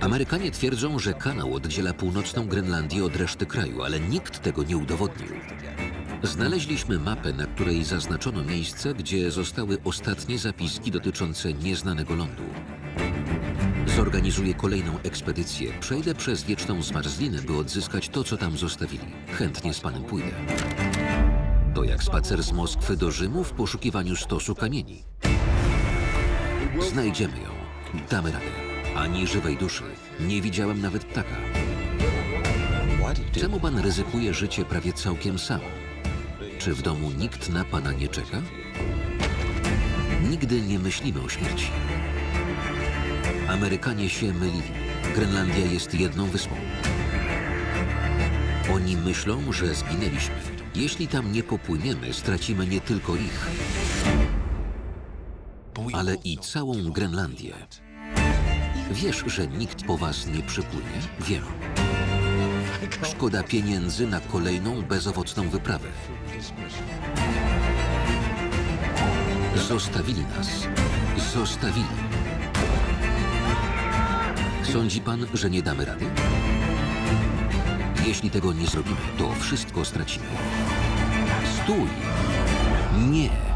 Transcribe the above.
Amerykanie twierdzą, że kanał oddziela północną Grenlandię od reszty kraju, ale nikt tego nie udowodnił. Znaleźliśmy mapę, na której zaznaczono miejsce, gdzie zostały ostatnie zapiski dotyczące nieznanego lądu. Zorganizuję kolejną ekspedycję. Przejdę przez wieczną zmarzlinę, by odzyskać to, co tam zostawili. Chętnie z panem pójdę. To jak spacer z Moskwy do Rzymu w poszukiwaniu stosu kamieni. Znajdziemy ją. Damy radę. Ani żywej duszy. Nie widziałem nawet ptaka. Czemu pan ryzykuje życie prawie całkiem sam? Czy w domu nikt na pana nie czeka? Nigdy nie myślimy o śmierci. Amerykanie się mylili. Grenlandia jest jedną wyspą. Oni myślą, że zginęliśmy. Jeśli tam nie popłyniemy, stracimy nie tylko ich, ale i całą Grenlandię. Wiesz, że nikt po was nie przypłynie? Wiem. Szkoda pieniędzy na kolejną bezowocną wyprawę. Zostawili nas. Zostawili. Sądzi pan, że nie damy rady? Jeśli tego nie zrobimy, to wszystko stracimy. Stój! Nie!